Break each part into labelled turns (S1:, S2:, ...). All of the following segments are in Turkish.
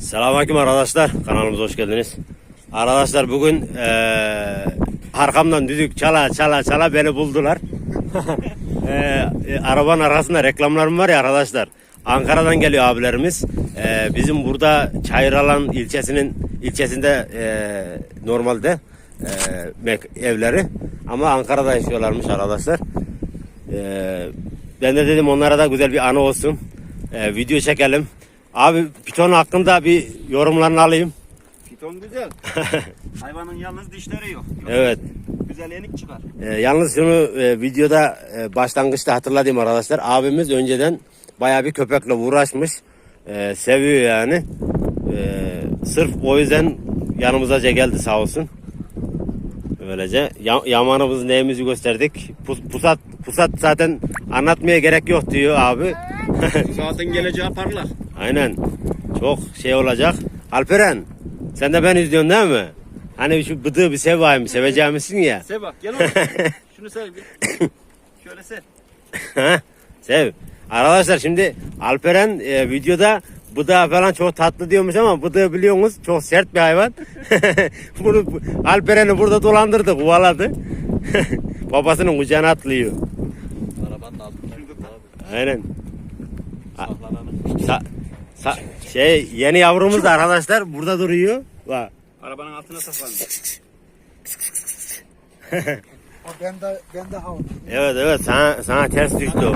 S1: Selamünaleyküm arkadaşlar. Kanalımıza hoş geldiniz. Arkadaşlar bugün eee, arkamdan düdük çala çala çala beni buldular. Eee, e, arabanın arasında reklamlarım var ya arkadaşlar. Ankara'dan geliyor abilerimiz. Eee, bizim burada Çayıralan ilçesinin ilçesinde eee, normalde mek- evleri ama Ankara'da yaşıyorlarmış arkadaşlar. Eee, ben de dedim onlara da güzel bir anı olsun. Eee, video çekelim. Abi piton hakkında bir yorumlarını alayım.
S2: Piton güzel. Hayvanın yalnız dişleri yok.
S1: Evet.
S2: Güzel yenik çıkar.
S1: Ee, yalnız şunu e, videoda e, başlangıçta hatırladım arkadaşlar. Abimiz önceden bayağı bir köpekle uğraşmış. E, seviyor yani. E, sırf o yüzden yanımıza geldi sağ olsun. Böylece ya, yamanımız neyimizi gösterdik. Pus- pusat pusat zaten anlatmaya gerek yok diyor abi.
S2: Zaten geleceği parlak.
S1: Aynen. Çok şey olacak. Alperen sen de ben izliyorsun değil mi? Hani şu bıdığı bir sev bakayım. Seveceğimizsin ya.
S2: Sev bak gel oğlum. Şunu sev bir. Şöyle sev.
S1: Ha, Sev. Arkadaşlar şimdi Alperen e, videoda bıdığı falan çok tatlı diyormuş ama bıdığı biliyorsunuz çok sert bir hayvan. Bunu bu- Alperen'i burada dolandırdı, kovaladı. Babasının kucağına atlıyor.
S2: Arabanın altında.
S1: Aynen.
S2: Saklananı.
S1: Sa- sa- şey yeni yavrumuz da arkadaşlar burada duruyor. Bak.
S2: Arabanın altına saklandı.
S3: O ben de ben de havlu.
S1: Evet evet sana, sana ters düştü o.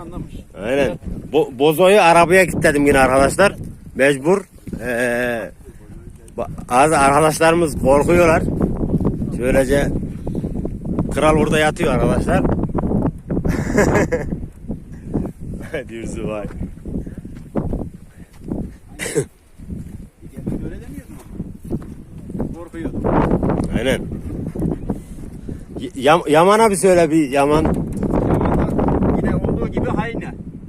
S2: Anlamış.
S1: Aynen. Bo- Bozo'yu arabaya kilitledim yine arkadaşlar. Mecbur. Ee, ba- bazı arkadaşlarımız korkuyorlar. Şöylece kral orada yatıyor arkadaşlar. Dürzü vay.
S2: Öyle demiyordun ama. Korkuyordum.
S1: Aynen. Y- Yam- Yaman'a bir söyle bir Yaman.
S2: Yine olduğu gibi aynı.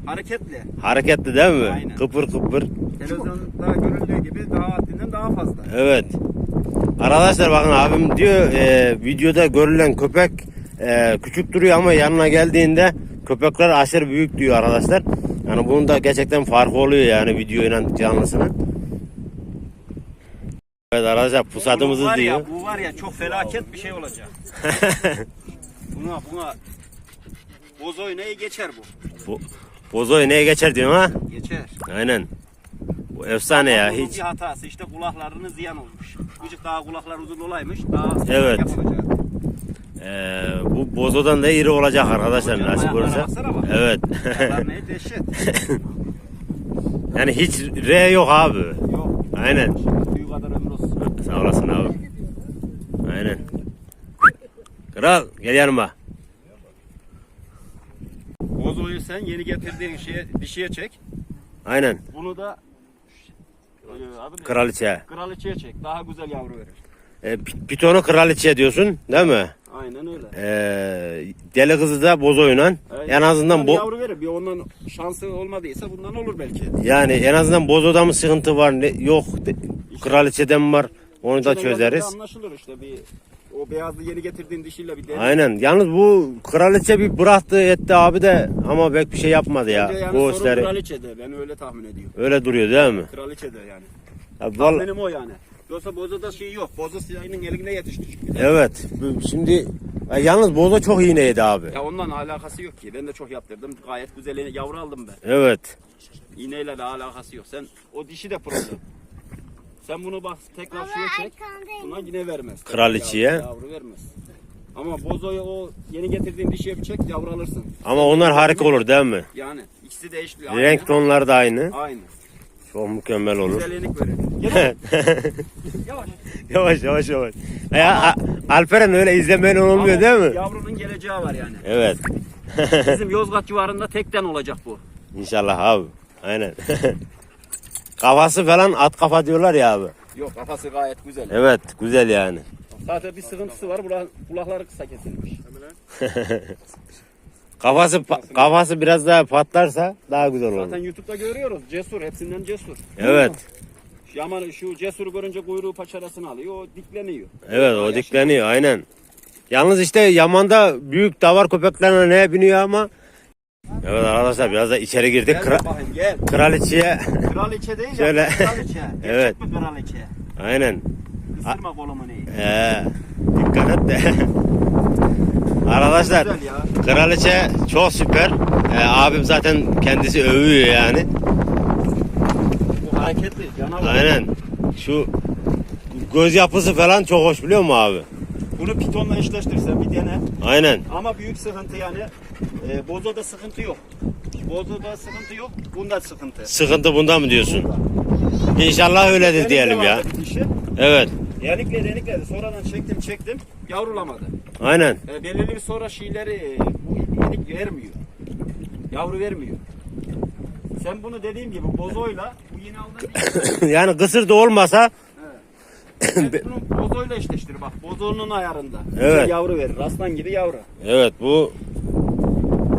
S2: Hareketli.
S1: Hareketli değil mi?
S2: Aynen.
S1: Kıpır kıpır.
S2: Televizyonda görüldüğü gibi daha haddinden daha fazla.
S1: Evet. Arkadaşlar bakın abim diyor e, videoda görülen köpek e, küçük duruyor ama yanına geldiğinde köpekler aşırı büyük diyor arkadaşlar. Yani bunun da gerçekten farkı oluyor yani videoyla canlısının. Evet arkadaşlar pusatımızı diyor.
S2: Ya, bu var ya çok felaket bir şey olacak. buna buna bozoy neyi geçer bu?
S1: Bu, bozoyu neye geçer diyorsun ha?
S2: Geçer.
S1: Aynen. Bu efsane ya hiç.
S2: bir hatası işte kulaklarını ziyan olmuş. Gıcık daha kulaklar uzun olaymış. Daha
S1: Evet.
S2: yapılacak.
S1: Ee, bu bozodan da iri olacak arkadaşlar nasip olursa. Evet. Yani hiç R yok abi.
S2: Yok.
S1: Aynen.
S2: Büyük kadar ömür olsun.
S1: Sağ olasın abi. Aynen. Kral gel yanıma.
S2: Bozoyu sen yeni getirdiğin şeye, dişiye çek.
S1: Aynen.
S2: Bunu da e, adı?
S1: Kraliçe.
S2: Kraliçeye çek. Daha güzel yavru verir.
S1: E, pi- pitonu kraliçe diyorsun değil mi?
S2: Aynen öyle.
S1: E, deli kızı da bozoyla.
S2: Aynen.
S1: En azından bo
S2: yavru verir. Bir ondan şansı olmadıysa bundan olur belki.
S1: yani en azından bozoda mı sıkıntı var ne, yok de- kraliçeden mi var onu da çözeriz.
S2: yazınca Anlaşılır işte bir o beyazlı yeni getirdiğin dişiyle bir dene.
S1: Aynen. Yalnız bu kraliçe bir bıraktı etti abi de ama pek bir şey yapmadı ya.
S2: Bence yani
S1: bu
S2: sorun
S1: işleri
S2: kraliçede. Ben öyle tahmin ediyorum.
S1: öyle duruyor değil mi?
S2: Kraliçede yani.
S1: Ya vallahi-
S2: Tahminim o yani. Yoksa Bozo'da şey yok. Bozo silahının eline yetişti çünkü.
S1: Evet. Şimdi ya yalnız bozo çok iğneydi abi.
S2: Ya ondan alakası yok ki. Ben de çok yaptırdım. Gayet güzel yavru aldım ben.
S1: Evet.
S2: İğneyle de alakası yok. Sen o dişi de problem. Sen bunu bak tekrar şuraya çek. Buna yine vermez.
S1: Kraliçeye.
S2: Yavru, yavru vermez. Ama bozoyu o yeni getirdiğin dişiye bir çek yavru alırsın.
S1: Ama onlar harika olur değil mi?
S2: Yani ikisi de eşli.
S1: Renk tonları da aynı.
S2: Aynı.
S1: Çok mükemmel olur.
S2: Güzel yenik verir. Gel. Yavaş.
S1: yavaş yavaş yavaş. Ya Alperen öyle izlemeyen olmuyor
S2: Ama
S1: değil mi?
S2: Yavrunun geleceği var yani.
S1: Evet.
S2: Bizim Yozgat civarında tekten olacak bu.
S1: İnşallah abi. Aynen. Kafası falan at kafa diyorlar ya abi.
S2: Yok kafası gayet güzel.
S1: Evet güzel yani.
S2: Zaten bir sıkıntısı var. Kulak, kulakları kısa kesilmiş.
S1: Kafası pa- kafası biraz daha patlarsa daha güzel olur.
S2: Zaten YouTube'da görüyoruz. Cesur. Hepsinden cesur.
S1: Evet.
S2: Yaman şu cesur görünce kuyruğu paçarasını alıyor. O dikleniyor.
S1: Evet o dikleniyor aynen. Yalnız işte Yaman'da büyük davar köpeklerine ne biniyor ama Evet arkadaşlar biraz da içeri girdik.
S2: Gel
S1: Kra-
S2: bakayım gel.
S1: kraliçeye
S2: Kraliçe değil
S1: Şöyle.
S2: ya. Kraliçe.
S1: Evet.
S2: Gerçek kraliçe?
S1: aynen.
S2: Isırma kolumu neyi?
S1: Ee, dikkat et de. arkadaşlar
S2: Güzel ya.
S1: Kraliçe çok süper. Ee, abim zaten kendisi övüyor yani.
S2: Bu hareketli. Canavar.
S1: Aynen. Şu göz yapısı falan çok hoş biliyor musun abi?
S2: Bunu pitonla eşleştirsen bir dene.
S1: Aynen.
S2: Ama büyük sıkıntı yani. E, bozoda sıkıntı yok. Bozoda sıkıntı yok. Bunda sıkıntı.
S1: Sıkıntı bundan mı diyorsun? İnşallah öyledir
S2: Yenikle
S1: diyelim ya.
S2: dişi.
S1: Evet.
S2: Yenikle yenikle sonradan çektim çektim. Yavrulamadı.
S1: Aynen.
S2: E, belirli bir sonra şeyleri e, bu yenik vermiyor. Yavru vermiyor. Sen bunu dediğim gibi bozoyla bu yeni aldığın
S1: yani kısır da olmasa
S2: Evet, bunu bozoyla eşleştir bak. Bozonun ayarında.
S1: Evet.
S2: Güzel yavru verir. Aslan gibi yavru.
S1: evet bu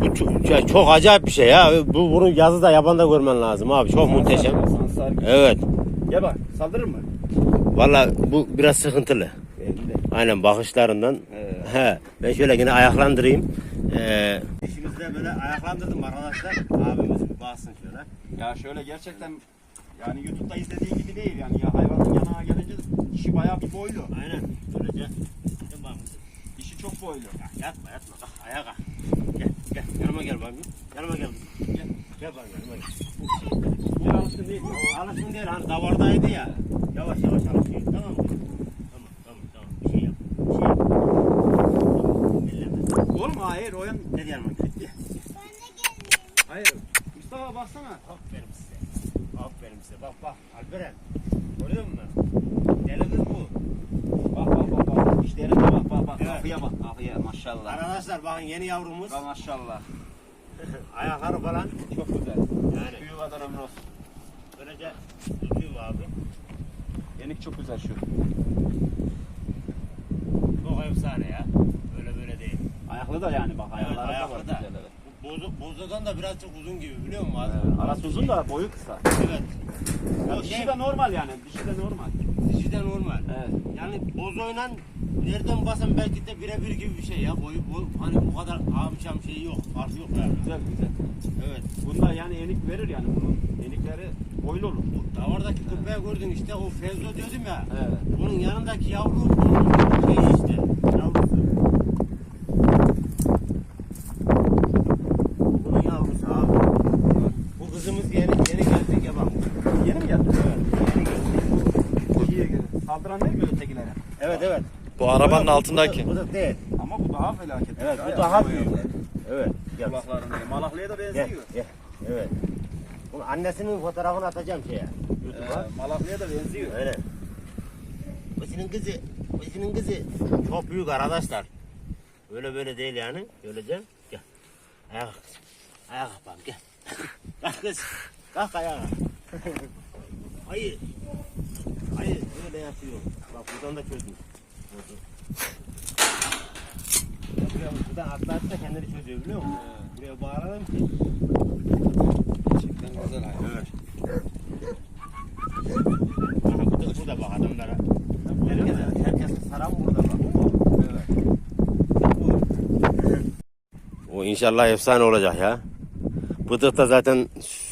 S1: bu çok, ya çok acayip bir şey ya. Bu bunu yazı da yabanda görmen lazım abi. Çok muhteşem.
S2: Sansar.
S1: Evet.
S2: Gel bak saldırır mı?
S1: Valla bu biraz sıkıntılı. Aynen bakışlarından.
S2: Evet.
S1: He, ben şöyle yine ayaklandırayım. Ee, İşimizde böyle ayaklandırdım arkadaşlar. Abimiz bir baksın şöyle.
S2: Ya şöyle gerçekten yani YouTube'da izlediği gibi değil yani ya hayvanın yanına gelince dişi bayağı bir boylu.
S1: Aynen. Böylece. Gel bakalım.
S2: Dişi çok boylu.
S1: Ya, Yatma yatma. Kalk ayağa kalk. Gel gel. Yanıma gel bakayım. Yanıma gel. Gel. Gel bakayım yanıma gel.
S2: Bu alışkın değil.
S1: Alışın değil hani davardaydı ya. Yavaş yavaş alışıyor. Tamam mı? Tamam tamam tamam. Bir şey yap. Bir şey yap. Elleme.
S2: Olma hayır o yan.
S1: Ne diyelim ben? Gitti.
S2: Hayır. Mustafa baksana.
S1: Aferin size. Aferin size. Bak bak Alperen. Görüyor musun? Deli kız bu.
S2: Bak bak bak bak. İşlerine bak bak bak.
S1: Evet.
S2: Kapıya bak. Kapıya maşallah.
S1: Arkadaşlar bakın yeni yavrumuz.
S2: Ha, maşallah.
S1: Ayakları falan
S2: Çok güzel.
S1: yani
S2: Tüyü kadar ömrü olsun.
S1: böylece tutuyor abi.
S2: Yenik çok güzel şu.
S1: Çok efsane ya.
S2: Ayaklı da yani bak ayakları da var.
S1: ayaklı da.
S2: güzel, evet.
S1: Bu bozu, bozadan da birazcık uzun gibi biliyor musun abi?
S2: Evet, Arası uzun da boyu kısa.
S1: Evet.
S2: Ya
S1: O
S2: dişi
S1: şey,
S2: de normal yani. Dişi de normal.
S1: dişi de normal.
S2: Evet.
S1: Yani bozoyla nereden basan belki de birebir gibi bir şey ya. Boyu, boy, hani o kadar amcam şeyi yok. Fark yok yani.
S2: Güzel güzel.
S1: Evet.
S2: Bunda yani enik verir yani bunun enikleri boylu olur.
S1: Davardaki köpeği gördün işte o Fevzo diyordum ya.
S2: Evet.
S1: Bunun yanındaki yavru onun şeyi işte. Yavrusu. Bunun yavrusu abi. Bu kızımız yeni yeni geldi ya bak.
S2: Yeni mi geldi?
S1: Evet. Yeni geldi.
S2: İkiye Saldıran değil mi ötekilere?
S1: Evet evet.
S4: Bu arabanın altındaki.
S1: Bu da, bu da değil.
S2: Ama bu daha felaket.
S1: Evet bu daha büyük. Evet. Gel.
S2: Kulaklarını. Malaklıya da
S1: Gel.
S2: benziyor.
S1: Gel. Evet. Bunun annesinin fotoğrafını atacağım şeye. YouTube'a.
S2: Ee, Malaklıya da benziyor.
S1: Öyle. Başının kızı, başının kızı çok büyük arkadaşlar. Öyle böyle değil yani. Böylece gel. Ayağa kalk. Ayağa kalk gel. Kalk kız. Kalk ayağa. Hayır. Böyle yapıyor. Bak buradan da. Ya Buraya buradan atlattı da kendini çözüyor biliyor musun? Buraya bağladım ki.
S2: Gerçekten güzel hayvan.
S1: Evet. Aha, bu da burada bak adamlara. Herkes, herkes saran burada bak.
S2: Evet.
S1: O inşallah efsane olacak ya. Bıdıkta zaten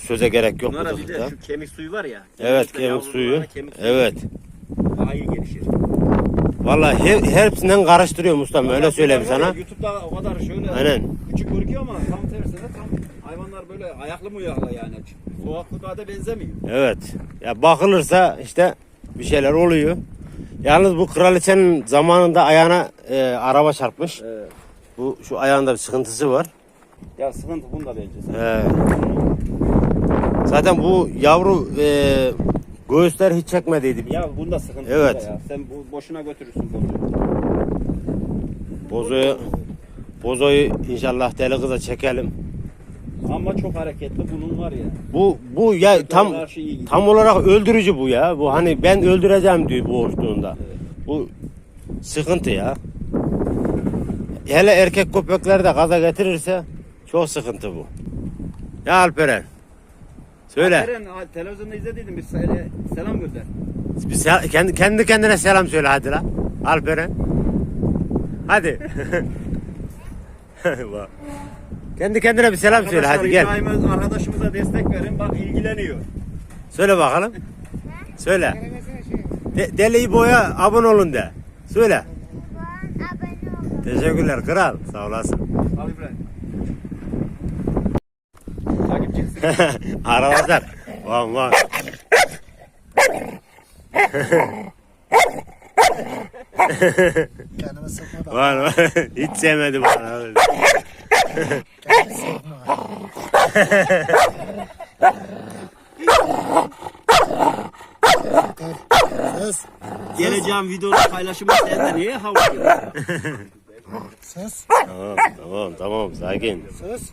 S1: söze gerek yok
S2: Bunlara bir de şu kemik suyu var ya.
S1: Evet
S2: işte
S1: kemik suyu.
S2: Kemik suyu
S1: Evet.
S2: daha iyi gelişir.
S1: Vallahi her, hepsinden karıştırıyorum ustam öyle söyleyeyim sana.
S2: YouTube'da o kadar şöyle
S1: Aynen.
S2: küçük gözüküyor ama tam tersine tam hayvanlar böyle ayaklı mı ayaklı yani. Sokaklı kağıda benzemiyor.
S1: Evet. Ya bakılırsa işte bir şeyler oluyor. Yalnız bu kraliçenin zamanında ayağına e, araba çarpmış.
S2: Evet.
S1: Bu şu ayağında bir sıkıntısı var.
S2: Ya sıkıntı bunda bence.
S1: Ee, zaten bu yavru e, göğüsler hiç çekmediydi.
S2: Ya bunda sıkıntı
S1: Evet.
S2: ya. Sen bu boşuna götürürsün bunu.
S1: Bozoyu, bozoyu inşallah deli kıza çekelim.
S2: Ama çok hareketli bunun var ya.
S1: Bu bu ya tam
S2: karşı iyi gidiyor.
S1: tam olarak öldürücü bu ya. Bu hani ben öldüreceğim diyor bu hoşluğunda. Bu sıkıntı ya. Hele erkek köpekler de gaza getirirse çok sıkıntı bu. Ya Alperen. Söyle.
S2: Ha, televizyonda izlediydim bir sele- selam gönder.
S1: Bir sel- kendi, kendi kendine selam söyle hadi la. Alperen. Hadi. Kendi kendine bir selam söyle hadi gel.
S2: İbrahim arkadaşımıza destek verin. Bak ilgileniyor.
S1: Söyle bakalım. Söyle.
S3: Şey.
S1: De, Deli İbo'ya abone olun de. Söyle.
S4: Bana abone olun.
S1: Teşekkürler kral. Sağ olasın.
S2: Al İbrahim.
S1: Arkadaşlar. Van van.
S3: Kendime sıkma da.
S1: Van van. Hiç sevmedim bana.
S3: Kendime sıkma. Sus.
S2: Geleceğim videoda paylaşımı sen de niye havlıyorsun?
S3: Sus.
S1: Tamam tamam tamam sakin.
S3: Sus.